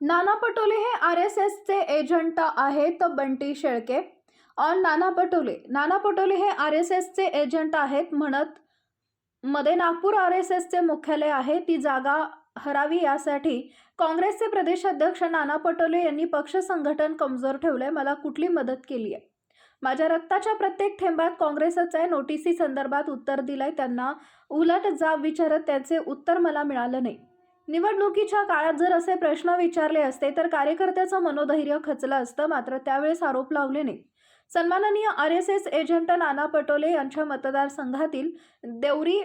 नाना पटोले हे R S एसचे agent आहेत बंटी शेळके. ऑन नाना पटोले नाना पटोले हे आर एस एसचे एजंट आहेत म्हणत मध्ये नागपूर आर एस एसचे मुख्यालय आहे. ती जागा हरावी यासाठी काँग्रेसचे प्रदेशाध्यक्ष नाना पटोले यांनी पक्ष संघटन कमजोर ठेवलंय. मला कुठली मदत केली आहे? माझ्या रक्ताच्या प्रत्येक थेंबात काँग्रेसच आहे. नोटिसी संदर्भात उत्तर दिलंय. त्यांना उलट जाब विचारत त्याचे उत्तर मला मिळालं नाही. निवडणुकीच्या काळात जर असे प्रश्न विचारले असते तर कार्यकर्त्याचं मनोधैर्य खचलं असतं मात्र त्यावेळेस आरोप लावले नाही सन्माननीय R S S agent Nana Patole यांच्या मतदारसंघातील देवरी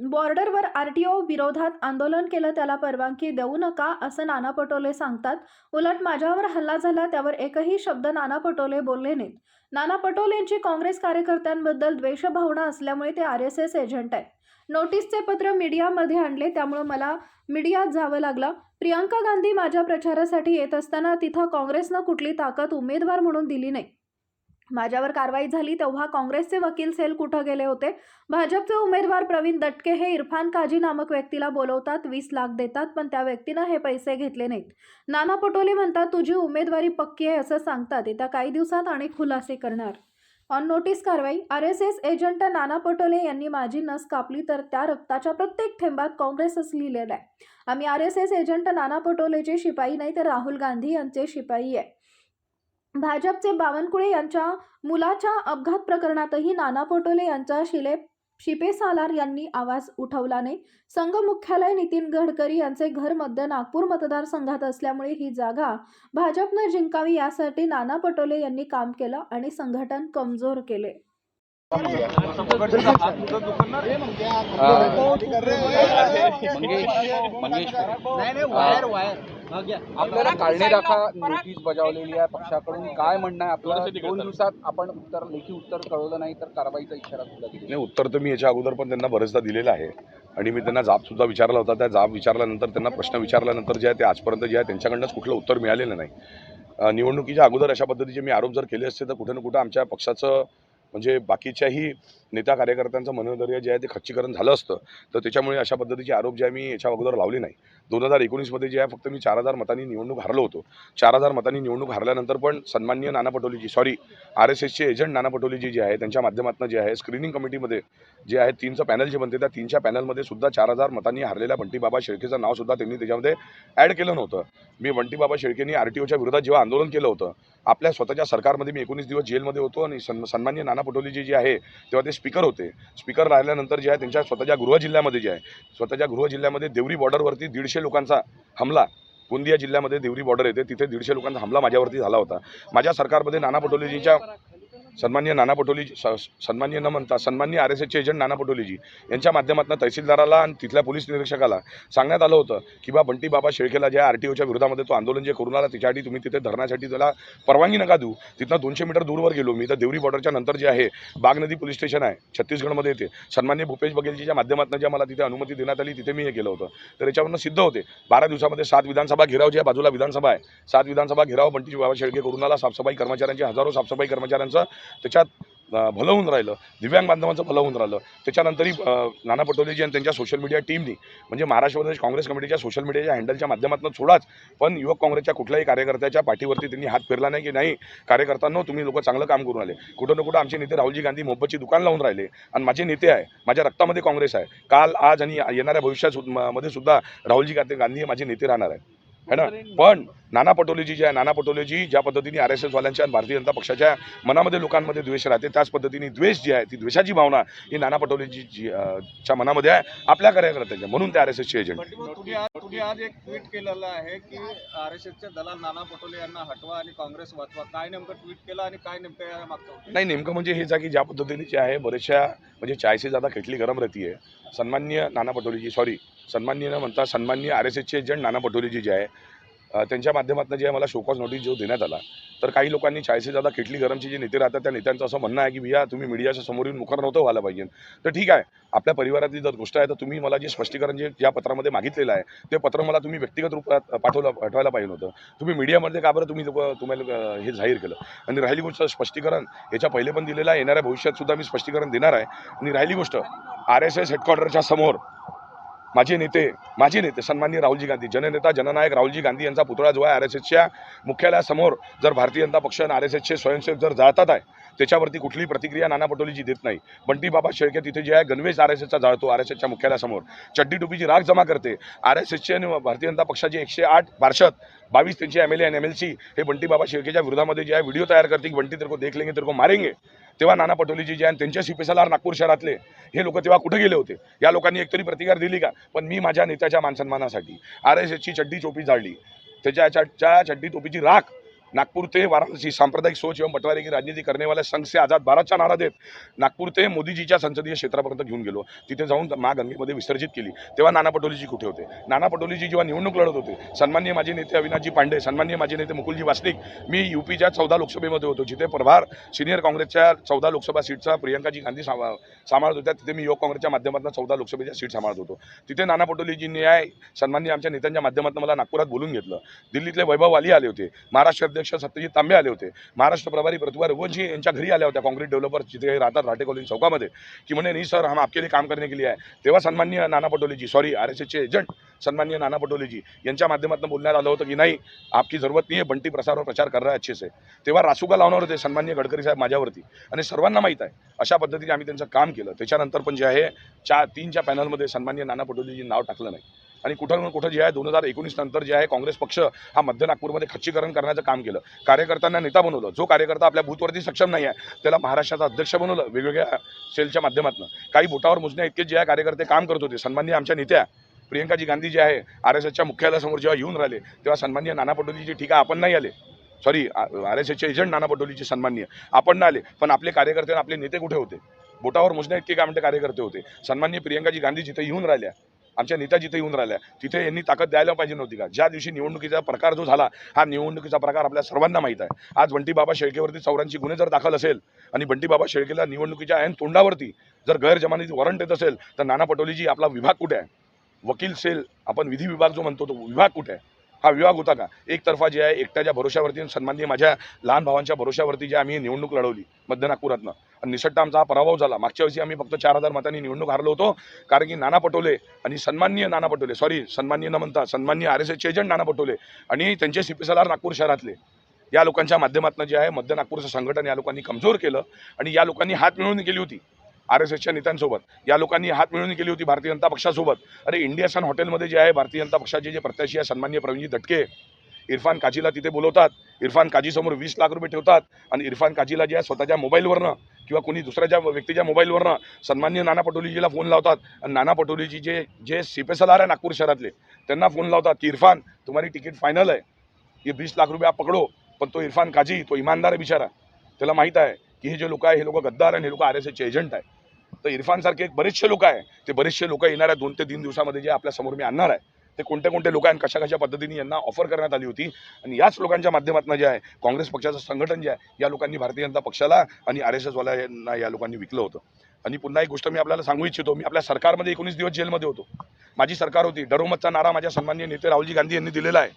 बॉर्डरवर आर टी ओ विरोधात आंदोलन केलं त्याला परवानगी देऊ नका असं नाना पटोले सांगतात. उलट माझ्यावर हल्ला झाला त्यावर एकही शब्द नाना पटोले बोलले नाहीत. नाना पटोलेंची काँग्रेस कार्यकर्त्यांबद्दल द्वेषभावना असल्यामुळे ते आर एस एस एजंट आहे नोटीसचे पत्र मीडियामध्ये आणले त्यामुळं मला मीडियात जावं लागलं. प्रियंका गांधी माझ्या प्रचारासाठी येत असताना तिथं काँग्रेसनं कुठली ताकद उमेदवार म्हणून दिली नाही. माझ्यावर कारवाई झाली तेव्हा काँग्रेसचे वकील सेल कुठं गेले होते? भाजपचे उमेदवार प्रवीण दटके हे इरफान काजी नामक व्यक्तीला बोलवतात वीस लाख देतात पण त्या व्यक्तीनं हे पैसे घेतले नाहीत. नाना पटोले म्हणतात तुझी उमेदवारी पक्की आहे असं सांगतात. येत्या काही दिवसात अनेक खुलासे करणार. ऑन नोटीस कारवाई R S S agent Nana Patole यांनी माझी नस कापली तर त्या रक्ताच्या प्रत्येक थेंबात काँग्रेसच लिहिलेलं आहे. आम्ही R S S agent Nana पटोलेचे शिपाई नाही तर राहुल गांधी यांचे शिपाई आहे. भाजपचे बावनकुळे यांच्या मुलाच्या अपघात प्रकरणातही नाना पटोले यांच्या शिले शिपे सालार यांनी आवाज उठवला नाही संघ मुख्यालय नितीन गडकरी यांचे घर मध्य नागपूर मतदारसंघात असल्यामुळे ही जागा भाजपनं जिंकावी यासाठी नाना पटोले यांनी काम केलं आणि संघटन कमजोर केले. आपल्याला काढणे दाखा नोटीस बजावलेली आहे पक्षाकडून. काय म्हणणं आहे? आपलं दोन दिवसात आपण उत्तर लेखी उत्तर कळवलं नाही तर कारवाईचा इशारा सुद्धा नाही उत्तर तर मी याच्या अगोदर पण त्यांना बरेचदा दिलेलं आहे. आणि मी त्यांना जाब सुद्धा विचारला होता. त्या जाब विचारल्यानंतर त्यांना प्रश्न विचारल्यानंतर जे आहे ते आजपर्यंत जे आहे त्यांच्याकडनंच कुठलं उत्तर मिळालेलं नाही. निवडणुकीच्या अगोदर अशा पद्धतीचे मी आरोप जर केले असते तर कुठे ना कुठं आमच्या पक्षाचं म्हणजे बाकीच्याही नेता कार्यकर्त्यांचं मनोधैर्य जे आहे ते खच्चीकरण झालं असतं तर त्याच्यामुळे अशा पद्धतीचे आरोप जे आहे मी याच्या अगोदर लावले नाही. दोन हजार एकोणीसमध्ये जे आहे फक्त मी चार हजार मतांनी निवडणूक हारलो होतो. चार हजार मतांनी निवडणूक हारल्यानंतर पण सन्माननीय Nana Patoleji sorry R S एसचे एजंट नाना पटोलीजी जे आहे त्यांच्या माध्यमातून जे आहे स्क्रीनिंग कमिटीमध्ये जे आहे तीनचं पॅनल जे बनते त्या तीनच्या पॅनलमध्ये सुद्धा चार हजार मतांनी हारलेल्या बंटीबाबा शेळकेचं नावसुद्धा त्यांनी त्याच्यामध्ये ॲड केलं नव्हतं. मी बंटीबाबा शेळकेंनी आर टी ओच्या विरोधात जेव्हा आंदोलन केलं होतं आपल्या स्वतःच्या सरकारमध्ये मी एकोणीस दिवस जेलमध्ये होतो आणि सन सन्मान्य नाना नाना पटोलेजी जे आहे तेव्हा ते स्पीकर होते. स्पीकर राहिल्यानंतर जे आहे त्यांच्या स्वतःच्या गृह जिल्ह्यामध्ये जे आहे स्वतःच्या गृह जिल्ह्यामध्ये देवरी बॉर्डरवरती दीडशे लोकांचा हमला गोंदिया जिल्ह्यामध्ये देवरी बॉर्डर येते तिथे दीडशे लोकांचा हमला माझ्यावरती झाला होता. माझ्या सरकारमध्ये नाना पटोलेजीच्या सन्मान्य नाना पटोलीजी स- सन्मान्य न म्हणता सन्मान्य आर एस एसचे एजंट नाना पटोलीजी यांच्या माध्यमातून तहसीलदाराला आणि तिथल्या पोलीस निरीक्षकाला सांगण्यात आलं होतं की बा बंटी बाबा शेळकेला ज्या आर टी ओच्या विरोधामध्ये तो आंदोलन जे करून आला त्याच्यासाठी तुम्ही तिथे धरण्यासाठी त्याला परवानगी नका देऊ. तिथनं दोनशे मीटर दूरवर गेलो. मी तर देवरी बॉर्डरच्या नंतर जे आहे बाग नदी पोलीस स्टेशन आहे छत्तीसगडमध्ये येते. सन्मान्य भूपेश बघेलजीच्या माध्यमातून ज्या मला तिथे अनुमती देण्यात आली तिथे मी हे केलं होतं. तर याच्यावरनं सिद्ध होते. बारा दिवसामध्ये सात विधानसभा घेराव जे बाजूला विधानसभा आहे सात विधानसभा घेराव बंटी बाबा शेळके करून आला. साफसफाई कर्मचाऱ्यांचे हजारो साफसफाई कर्मचाऱ्यांचं त्याच्यात भलं होऊन राहिलं. दिव्यांग बांधवांचं भलं होऊन राहिलं. त्याच्यानंतरही नाना पटोलेजी आणि त्यांच्या सोशल मीडिया टीमनी म्हणजे महाराष्ट्र प्रदेश काँग्रेस कमिटीच्या सोशल मीडियाच्या हँडलच्या माध्यमातून सोडाच. पण युवक काँग्रेसच्या कुठल्याही कार्यकर्त्याच्या पाठीवरती त्यांनी हात फिरला नाही की नाही कार्यकर्त्यांनो तुम्ही लोक चांगलं काम करून आले. कुठं ना कुठं आमचे नेते राहुलजी गांधी मोहब्बतची दुकान लावून राहिले. आणि माझे नेते आहे माझ्या रक्तामध्ये काँग्रेस आहे. काल आज आणि येणाऱ्या भविष्यात मध्ये सुद्धा राहुलजी गांधी गांधी माझे नेते राहणार आहेत है ना? पण नाना पटोलेजी जे आहे नाना पटोलेजी ज्या पद्धतीने आर एस एसवाल्यांच्या आणि भारतीय जनता पक्षाच्या मनामध्ये लोकांमध्ये द्वेष राहते त्याच पद्धतीने द्वेष जी आहे ती द्वेषाची भावना ही नाना पटोलेजी जी च्या मनामध्ये आहे आपल्या कार्यकर्त्यांच्या म्हणून ते आर एस एसचे एजंट तुम्ही आज एक ट्विट केलेलं आहे की आर एस एसचे दलाल नाना पटोले यांना हटवा आणि काँग्रेस वाचवा. काय नेमकं ट्विट केलं आणि काय नेमकं? नाही नेमकं म्हणजे हेच आहे की ज्या पद्धतीने जे आहे बरेचशा म्हणजे चायसे जादा खेटली गरम रहती आहे. सन्मान्य नाना पटोलेजी सॉरी सन्मान्य न म्हणता सन्मान्य आर एस एसचे एजंट नाना पटोलेजी जे आहे त्यांच्या माध्यमातून जे मला शोकॉज नोटीस जो देण्यात आला तर काही लोकांनी चाळीसशे दादा खेटली गरमचे जे नेते राहतात त्या नेत्यांचं असं म्हणणं आहे की भैया तुम्ही मीडियाच्या समोर येऊन मुखर नव्हतं व्हायला पाहिजे. तर ठीक आहे आपल्या परिवारातली जर गोष्ट आहे तर तुम्ही मला जे स्पष्टीकरण जे या पत्रामध्ये मागितलेलं आहे ते पत्र मला तुम्ही व्यक्तिगत रूपात पाठवलं पाठवायला पाहिजे होतं. तुम्ही मीडियामध्ये का बरं तुम्ही तुम्हाला हे जाहीर केलं? आणि राहिली गोष्ट स्पष्टीकरण याच्या पहिले पण दिलेलं आहे येणाऱ्या भविष्यात सुद्धा मी स्पष्टीकरण देणार आहे. आणि राहिली गोष्ट आर एस एस हेडक्वार्टरच्या समोर माझे नेते माझे नेते सन्माननीय राहुलजी गांधी जननेता जननायक राहुलजी गांधी यांचा पुतळा जो आहे आर एस एसच्या मुख्यालयासमोर जर भारतीय जनता पक्ष आणि आर एस एसचे स्वयंसेवक जर जाळतात आहे त्याच्यावरती कुठलीही प्रतिक्रिया नाना पटोलीजी देत नाही. बंटी बाबा शेळके तिथे जे आहे गणवेश आर एस एसचा जाळतो आर एस एसच्या मुख्यालयासमोर. चड्डी टोपीची राख जमा करते. आर एस एसचे आणि भारतीय जनता पक्षाचे एकशे आठ पार्षद बावीस त्यांचे एम एल ए आणि एम एल सी हे बंटी बाबा शेळकेच्या विरोधामध्ये जे आहे व्हिडिओ तयार करते की बंटी तेरे को देख लेंगे तर को मारेंगे. तेव्हा नाना पटोलीजी जे आहे त्यांच्या सिपेसलार नागपूर शहरातले हे लोक तेव्हा कुठे गेले होते? या लोकांनी एकतरी प्रतिकार दिली का? पण मी माझ्या नेत्याच्या मानसन्मानासाठी आर एस एसची चड्डी चोपी जाळली. त्याच्या च्या चड्डी टोपीची राख नागपूर ते वाराणसी सांप्रदायिक सोच एवं बंटवारे की राजनीति करने वाले संघ से आझाद भारतचा नारा देत नागपूर ते मोदीजीच्या संसदीय क्षेत्रापर्यंत घेऊन गेलो. तिथे जाऊन मा गंगेमध्ये विसर्जित केली. तेव्हा नाना पटोलेजी कुठे होते? नाना पटोलेजी जेव्हा निवडणूक लढत होते सन्मान्य माझे नेते अविनाशजी पांडे सन्मान्य माझे नेते मुकुलजी वासनिक मी युपीच्या चौदा लोकसभेमध्ये होतो. जिथे प्रभार सिनियर काँग्रेसच्या चौदा लोकसभा सीटचा प्रियंकाजी गांधी सामा सांभाळत होत्या. तिथे मी युवक काँग्रेसच्या माध्यमातून चौदा लोकसभेच्या सीट सांभाळत होतो. तिथे नाना पटोलेजींनी आहे सन्मान्य आमच्या नेत्यांच्या माध्यमातून मला नागपुरात बोलून घेतलं. दिल्लीतले वैभव वाली आले होते. महाराष्ट्र अध्यक्ष सत्यजित तांबे आले होते. महाराष्ट्र प्रभारी प्रतिभा रघुवंशी यांच्या घरी आल्या होत्या काँक्रीट डेव्हलपर जिथे राहतात राटे कॉलनी चौकामध्ये. की म्हणे नाही सर हम आपके लिए काम करने के लिए आहे. तेव्हा सन्मान्य Nana Patoleji sorry R S एसचे एजंट सन्मान्य नाना पटोलेजी यांच्या माध्यमातून बोलण्यात आलं होतं की नाही आपकी जरूरत नाही आहे बंटी प्रसारवर प्रचार कर रहा है अच्छे से. तेव्हा रासुका लावणार होते सन्मान्य गडकरी साहेब माझ्यावरती. आणि सर्वांना माहीत आहे अशा पद्धतीने आम्ही त्यांचं काम केलं. त्याच्यानंतर पण जे आहे चार तीनच्या पॅनलमध्ये सन्मान्य नाना पटोलेजी नाव टाकलं नाही. आणि कुठं कुठं जे आहे दोन हजार एकोणीस नंतर जे आहे काँग्रेस पक्ष हा मध्य नागपूरमध्ये खच्चीकरण करण्याचं काम केलं. कार्यकर्त्यांना नेता बनवलं. जो कार्यकर्ता आपल्या बूथवरती सक्षम नाही आहे त्याला महाराष्ट्राचा अध्यक्ष बनवलं वेगवेगळ्या सेलच्या माध्यमातून. काही बोटावर मोजण्या इतके जे आहे कार्यकर्ते काम करत होते. सन्माननीय आमच्या नेत्या प्रियंकाजी गांधी जे आहे आर एस एसच्या मुख्यालयासमोर जेव्हा येऊन राहिले तेव्हा सन्माननीय नाना पटोलीची ठीक आहे आपण नाही आले. सॉरी आर एस एसचे एजंट नाना पटोलीचे सन्माननीय. आपण नाही आले पण आपले कार्यकर्ते आणि आपले नेते कुठे होते? बोटावर मोजण्या इतके काय म्हणते कार्यकर्ते होते? सन्माननीय प्रियंकाजी गांधी जिथे येऊन राहिल्या आमच्या नेता जिथे येऊन राहिल्या. तिथे यांनी ताकद द्यायला पाहिजे नव्हती का? ज्या दिवशी निवडणुकीचा प्रकार जो झाला हा निवडणुकीचा प्रकार आपल्या सर्वांना माहीत आहे. आज बंटीबाबा शेळकेवरती चौऱ्यांची गुन्हे जर दाखल असेल आणि बंटीबाबा शेळकेला निवडणुकीच्या ऐन तोंडावरती जर गैरजमानीची वॉरंट येत असेल तर नाना पटोलेजी आपला विभाग कुठे आहे? वकील सेल आपण विधी विभाग जो म्हणतो तो विभाग कुठे आहे? हा विभाग होता का? एकतर्फा जे आहे एकट्याच्या भरोशावरती सन्माननीय माझ्या लहान भावांच्या भरोशावरती जे आम्ही निवडणूक लढवली मध्य नागपुरातनं. आणि निसट्ट आमचा हा पराभव झाला. मागच्या वर्षी आम्ही फक्त चार हजार मतांनी निवडणूक हारलो होतो कारण की नाना पटोले आणि सन्माननीय नाना पटोले सॉरी सन्माननीय न म्हणता सन्माननीय आर एस एसचे एजंट नाना पटोले आणि त्यांचे सीपीसलार नागपूर शहरातले. या लोकांच्या माध्यमातून जे आहे मध्य नागपूरचं संघटन या लोकांनी कमजोर केलं आणि या लोकांनी हात मिळवून केली होती. आर एस एसच्या नेत्यांसोबत. या लोकांनी हात मिळवून केली होती भारतीय जनता पक्षासोबत. अरे इंडिया सन हॉटेलमध्ये जे आहे भारतीय जनता पक्षाचे जे प्रत्याशी आहे सन्मान्य प्रवीणजी दटके इरफान काजीला तिथे बोलवतात. इरफान काजीसमोर वीस लाख रुपये ठेवतात आणि इरफान काजीला जे आहे स्वतःच्या मोबाईलवरनं किंवा कोणी दुसऱ्याच्या व्यक्तीच्या मोबाईलवरनं सन्माननीय नाना पटोलीजीला फोन लावतात. आणि नाना पटोलीजी जे जे सीपेसलार आहे नागपूर शहरातले त्यांना फोन लावतात की इरफान तुम्हारी तिकीट फायनल आहे. हे वीस लाख रुपये आप पकडो पण तो इरफान काजी तो इमानदार आहे बिचारा. त्याला माहीत आहे की हे जे लोक आहे हे लोक गद्दार आणि हे लोक आर एस एचे एजंट आहे. तर इरफानसारखे एक बरेचसे लोक आहे. ते बरेचसे लोक येणाऱ्या दोन ते तीन दिवसामध्ये जे आपल्यासमोर मी आणणार आहे ते कोणते कोणते लोक आहेत आणि कशा कशा पद्धतीने यांना ऑफर करण्यात आली होती आणि याच लोकांच्या माध्यमातून जे आहे काँग्रेस पक्षाचं संघटन जे आहे या लोकांनी भारतीय जनता पक्षाला आणि आर एस एसवाल्यांना या लोकांनी विकलं होतं. आणि पुन्हा एक गोष्ट मी आपल्याला सांगू इच्छितो मी आपल्या सरकारमध्ये एकोणीस दिवस जेलमध्ये होतो. माझी सरकार होती. डरोमतचा नारा माझ्या सन्माननीय नेते राहुलजी गांधी यांनी दिलेला आहे.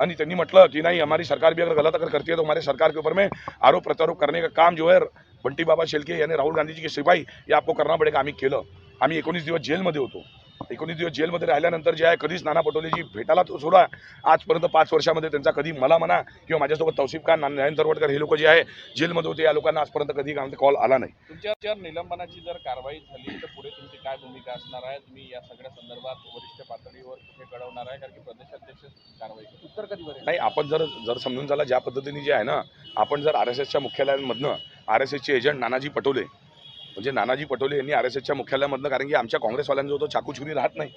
आणि त्यांनी म्हटलं की नाही हमारी सरकार भी अगर गलत अगर करती है तो हमारे सरकार के ऊपर में आरोप प्रत्यारोप करने का काम जो है बंटी बाबा शेलके यानी राहुल गांधी जी की सिपाही ये आपको करना पडेगा. आम्ही केलं. आम्ही एकोणीस दिवस जेलमध्ये होतो. एकोणीस दिवस जेलमध्ये राहिल्यानंतर जे आहे कधीच नाना पटोलेजी भेटायला तो सोडा. आजपर्यंत पाच वर्षामध्ये त्यांचा कधी मला म्हणा किंवा माझ्यासोबत तौसिफ खान नयन तरवडकर हे लोक जे आहे जेलमध्ये होते. या लोकांना आजपर्यंत कधी कॉल आला नाही. तुमच्यावर निलंबनाची जर कारवाई झाली तर पुढे तुमची काय भूमिका असणार आहे? तुम्ही या सगळ्या संदर्भात वरिष्ठ पातळीवर कुठे कळवणार आहे? कारण की प्रदेशाध्यक्ष कारवाई. उत्तर कधी नाही आपण जर जर समजून झाला ज्या पद्धतीने जे आहे ना आपण जर आर एस एसच्या मुख्यालयांमधनं आर एस एसचे एजंट नानाजी पटोले. म्हणजे नानाजी पटोले यांनी आर एस एसच्या मुख्यालयामधनं कारण की आमच्या काँग्रेसवाल्यांचा तो चाकू छुरी राहत नाही.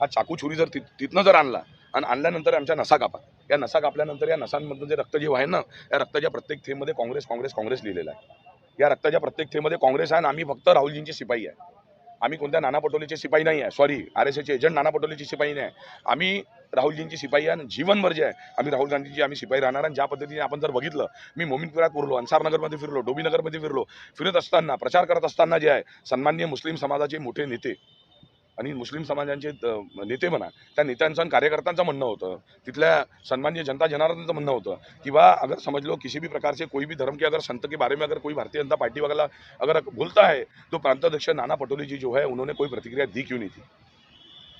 हा चाकू छुरी जर ति तिथनं जर आणला आणि आणल्यानंतर आमच्या नसा कापा. या नसा कापल्यानंतर या नसांमधून जे रक्त जे आहे ना या रक्ताच्या प्रत्येक थेमध्ये काँग्रेस काँग्रेस काँग्रेस लिहिलेला आहे. या रक्ताच्या प्रत्येक थेमध्ये काँग्रेस आहे आणि आम्ही फक्त राहुलजींची सिपाही आहे. आम्ही कोणत्या नाना पटोलेचे शिपाई नाही आहे. सॉरी आर एस एचे एजंट नाना पटोलेची शिपाई नाही आहे. आम्ही राहुलजींची शिपाई आहे आणि जीवनभर जे आहे. आम्ही राहुल गांधीची आम्ही शिपाई राहणार आणि ज्या पद्धतीने आपण जर बघितलं मी मोमिनपुरात फिरलो अन्सारनगरमध्ये फिरलो डोबीनगरमध्ये फिरलो फिरत असताना प्रचार करत असताना जे आहे सन्माननीय मुस्लिम समाजाचे मोठे नेते आणि मुस्लिम समाजांचे नेते म्हणा त्या नेत्यांचं आणि कार्यकर्त्यांचं म्हणणं होतं. तिथल्या सन्मान्य जनता जनार्दनचं म्हणणं होतं कि बा अगर समझ लो किसी भी प्रकार से कोई भी धर्म के अगर संत के बारे में अगर कोई भारतीय जनता पार्टी वगैरह अगर बोलता है तो प्रांताध्यक्ष नाना पटोले जी जो है उन्होंने कोई प्रतिक्रिया दी क्यों नहीं थी?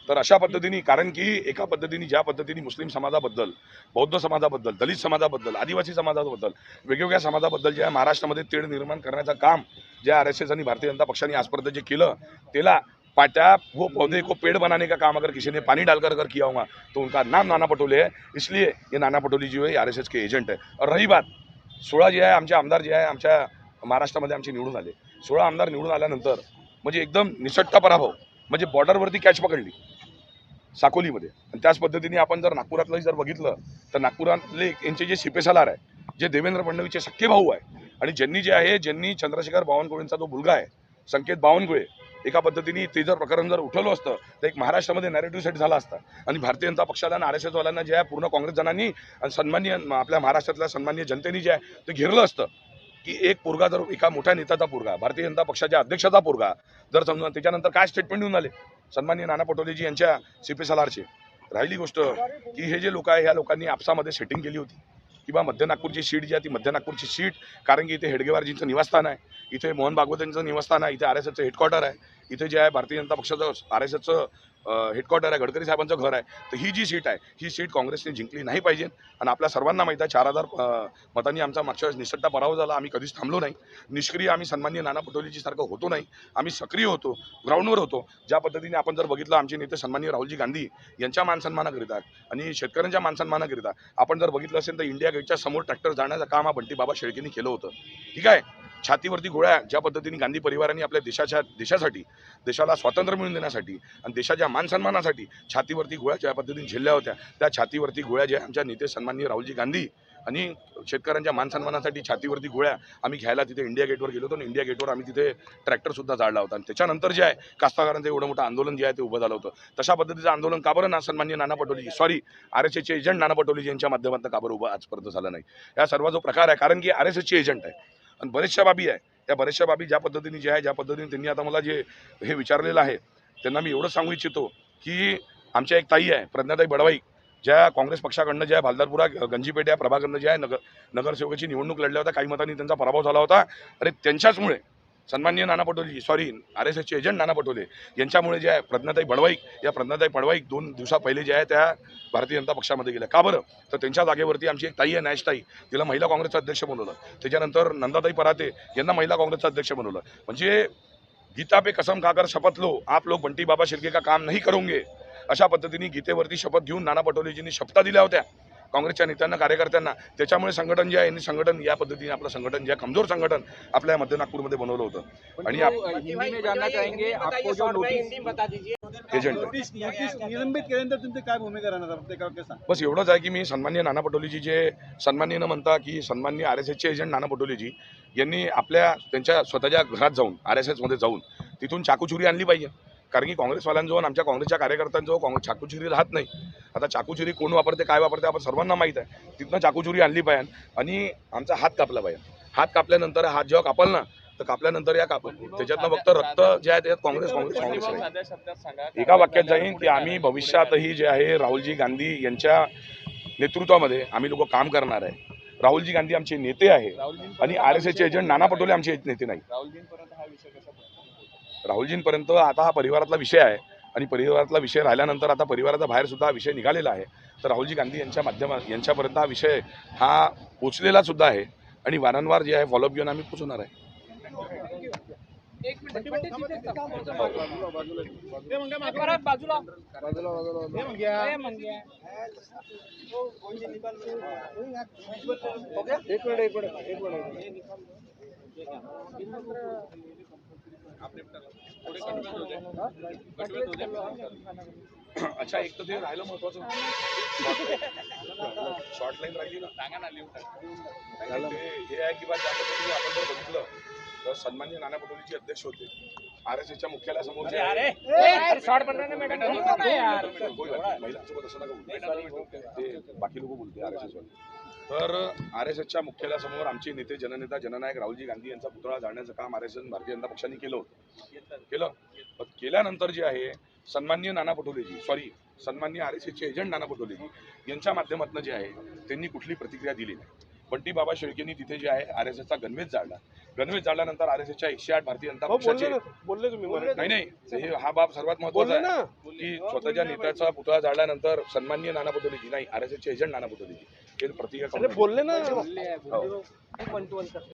तर अशा पद्धतीने कारण की एका पद्धतीने ज्या पद्धतीने मुस्लिम समाजाबद्दल बौद्ध समाजाबद्दल दलित समाजाबद्दल आदिवासी समाजाबद्दल वेगवेगळ्या समाजाबद्दल जे आहे महाराष्ट्रामध्ये तेढ निर्माण करण्याचं काम जे आर एस एस आणि भारतीय जनता पक्षाने आजपर्यंत जे केलं त्याला पाट्या वो पौधे को पेड़ बनाने का काम अगर किसी ने पानी डालकर अगर किया होगा तो उनका नाम नाना पटोले है इसलिए ये नाना पटोले जी है आर एस एस के एजंट है। और रही बात सोळा जे आहे आमचे आमदार जे आहे आमच्या महाराष्ट्रामध्ये आमचे निवडून आले. सोळा आमदार निवडून आल्यानंतर म्हणजे एकदम निसट्टा पराभव म्हणजे बॉर्डरवरती कॅच पकडली. साकोलीमध्ये. आणि त्याच पद्धतीने आपण जर नागपुरातलंही जर बघितलं तर नागपुरातले यांचे जे शिपेसालार आहे जे देवेंद्र फडणवीसचे सख्खे भाऊ आहे आणि ज्यांनी जे आहे ज्यांनी चंद्रशेखर बावनकुळेंचा जो मुलगा आहे संकेत बावनकुळे एका पद्धतीने ते जर प्रकरण जर उठवलं असतं तर एक महाराष्ट्रामध्ये नॅरेटिव्ह सेट झाला असता. आणि भारतीय जनता पक्षाला आणि आर एस एसवाल्यांना जे आहे पूर्ण काँग्रेस जणांनी आणि सन्माननीय आपल्या महाराष्ट्रातल्या सन्मान्य जनतेने जे आहे ते घेरलं असतं. की एक पोरगा जर एका मोठ्या नेत्याचा पोरगा भारतीय जनता पक्षाच्या अध्यक्षाचा पोरगा जर समजा त्याच्यानंतर काय स्टेटमेंट देऊन आले सन्माननीय नाना पटोलेजी यांच्या सीपी सलारचे राहिली गोष्ट की हे जे लोक आहे ह्या लोकांनी आपसामध्ये सेटिंग केली होती. किंवा मध्य नागपूरची सीट जी आहे ती मध्य नागपूरची सीट कारण की इथे हेडगेवारजींचं निवासस्थान आहे. इथे मोहन भागवत यांचं निवासस्थान आहे. इथे आर एस एसचं हेडक्वार्टर आहे. इथे जे आहे भारतीय जनता पक्षाचं आर एस एसचं हेडक्वार्टर आहे गडकरी साहेबांचं घर आहे. तर ही जी सीट आहे ही सीट काँग्रेसने जिंकली नाही पाहिजे. आणि आपल्या सर्वांना माहीत आहे चार हजार मतांनी आमचा मागच्या वेळेस निसट्टा पराभव झाला. आम्ही कधीच थांबलो नाही. निष्क्रिय आम्ही सन्माननीय नाना पटोलेजी सारखं होतो नाही. आम्ही सक्रिय होतो ग्राउंडवर होतो. ज्या पद्धतीने आपण जर बघितलं आमचे नेते सन्मान्य राहुलजी गांधी यांच्या मानसन्मानाकरिता आणि शेतकऱ्यांच्या मानसन्मानाकरिता आपण जर बघितलं असेल तर इंडिया गेटच्या समोर ट्रॅक्टर जाण्याचं काम हा बंटी बाबा शेळकेंनी केलं होतं. ठीक आहे? छातीवरती गोळ्या ज्या पद्धतीने गांधी परिवाराने आपल्या देशाच्या देशासाठी देशाला स्वातंत्र्य मिळवून देण्यासाठी आणि देशाच्या मानसन्मानासाठी छातीवरती गोळ्या ज्या पद्धतीने झेलल्या होत्या त्या छातीवरती गोळ्या ज्या आमच्या नेते सन्माननीय राहुलजी गांधी आणि शेतकऱ्यांच्या मानसन्मानासाठी छातीवरती गोळ्या आम्ही घ्यायला तिथे इंडिया गेटवर गेलो होतो आणि इंडिया गेटवर आम्ही तिथे ट्रॅक्टरसुद्धा जाळला होता. आणि त्याच्यानंतर जे आहे कास्तकारांचं एवढं मोठं आंदोलन जे आहे ते उभं झालं होतं. तशा पद्धतीचं आंदोलन का बरं ना सन्मान्य Nana Patoleji sorry R S एसचे एजंट नाना पटोलेजी यांच्या माध्यमातून का बरं उभं आजपर्यंत झालं नाही? या सर्व जो प्रकार आहे कारण की आर एस एसचे एजंट आहे. आणि बरेचशा बाबी आहे. त्या बऱ्याचशा बाबी ज्या पद्धतीने जे आहे ज्या पद्धतीने त्यांनी आता मला जे हे विचारलेलं आहे त्यांना मी एवढं सांगू इच्छितो की आमच्या एक ताई आहे प्रज्ञाताई बडवाई ज्या काँग्रेस पक्षाकडनं ज्या भालदारपुरा गंजीपेठ या जे आहे नगर नगरसेवकाची निवडणूक लढल्या होत्या काही मतांनी त्यांचा पराभव झाला होता. अरे त्यांच्याचमुळे सन्मान्य Nana Patoleji sorry R S एसचे एजंट नाना पटोले. यांच्यामुळे जे आहे प्रज्ञाताई बडवाईक या प्रज्ञाताई बडवाईक दोन दिवसा पहिले जे आहे त्या भारतीय जनता पक्षामध्ये गेल्या. का बरं? तर त्यांच्या जागेवरती आमची एक ताई आहे नॅशताई तिला महिला काँग्रेसचं अध्यक्ष बनवलं. त्याच्यानंतर नंदाताई पराते यांना महिला काँग्रेसचं अध्यक्ष बनवलं. म्हणजे गीता पे कसम खाकर शपथ लो. आप लोग बंटी बाबा शिर्के का काम नाही करोगे? अशा पद्धतीने गीतेवरती शपथ घेऊन नाना पटोलेजींनी शपथा दिल्या होत्या. काँग्रेसच्या नेत्यांना कार्यकर्त्यांना त्याच्यामुळे संघटन जे आहे यांनी संघटन या पद्धतीने आपलं संघटन जे आहे, कमजोर संघटन आपल्या मध्य नागपूरमध्ये बनवलं होतं. आणि आप- तो, अ, हिंदी में जानना चाहेंगे आपको जो नोटिस एजंट नोटीस नोटीस निलंबित केल्यानंतर तुमची काय भूमिका राहणार? प्रत्येकावर ते सांग? बस एवढंच आहे की मी सन्मान्य नाना पटोलेजी जे सन्मान्य न म्हणता की सन्मान्य आर एस एसचे एजंट नाना पटोलेजी यांनी आपल्या त्यांच्या स्वतःच्या घरात जाऊन आर एस एसमध्ये जाऊन तिथून चाकूचुरी आणली पाहिजे. कारण की काँग्रेसवाल्यांजवळ आमच्या काँग्रेसच्या कार्यकर्त्यांजवळ काँग्रेस चाकूचुरी राहत नाही. आता चाकूचुरी कोण वापरते काय वापरते आपण सर्वांना माहीत आहे. तिथनं चाकूचुरी आणली पाहिजे आणि आमचा हात कापला पाहिजे. हात कापल्यानंतर हात जेव्हा कापल ना तर कापल्यानंतर या काप त्याच्यातनं फक्त रक्त जे आहे त्याच्यात काँग्रेस काँग्रेस काँग्रेस आहे. एका वाक्यात जाईन की आम्ही भविष्यातही जे आहे राहुलजी गांधी यांच्या नेतृत्वामध्ये आम्ही लोक काम करणार आहे. राहुलजी गांधी आमचे नेते आहे. आणि आर एस एसचे एजंट नाना पटोले आमचे नेते नाही राहुलजींपर्यंत आता हा परिवारातला विषय आहे आणि परिवारातला विषय राहिल्यानंतर आता परिवाराचा बाहेरसुद्धा हा विषय निघालेला आहे. तर राहुलजी गांधी यांच्या माध्यमात यांच्यापर्यंत हा विषय हा पोचलेलासुद्धा आहे आणि वारंवार जे आहे फॉलोअप घेऊन आम्ही पोचवणार आहे. थोडे अच्छा एक तर ते राहिलं महत्वाचं शॉर्ट लाईन राहिली ना। सांगा ना लिहून टाका. ते हे आहे की बा ज्या पद्धतीने आपण जर बघितलं तर सन्मान्य नाना पटोलेचे अध्यक्ष होते। आर एस एसच्या मुख्यालयासमोर. ते बाकी लोक बोलते आर एस एस तर आर एस एसच्या मुख्यालयासमोर आमचे नेते जननेता जननायक राहुलजी गांधी यांचा पुतळा जाळण्याचं काम R S S Bharatiya Janata पक्षाने केलं होतं. केलं. पण केल्यानंतर जे आहे सन्मान्य नाना पटोलेजी सॉरी सन्मान्य आर एस एसचे एजंट नाना पटोलेजी यांच्या माध्यमातून जे आहे त्यांनी कुठली प्रतिक्रिया दिली नाही. बंटी बाबा शेळकेंनी तिथे जे आहे आर एस एसचा गणवेश जाळला. गणवेश जाळल्यानंतर आर एस एसच्या एकशे आठ भारतीय जनता हो बोलले पक्षाचे बोलले तुम्ही नाही नाही हे हा बाब सर्वात महत्त्वाचा आहे की स्वतःच्या नेत्याचा पुतळा जाळल्यानंतर सन्माननीय नाना पटोलेजी नाही आर एस एसचे एजंट नाना पटोलेजी. प्रतिक्रिया अरे बोलले ना.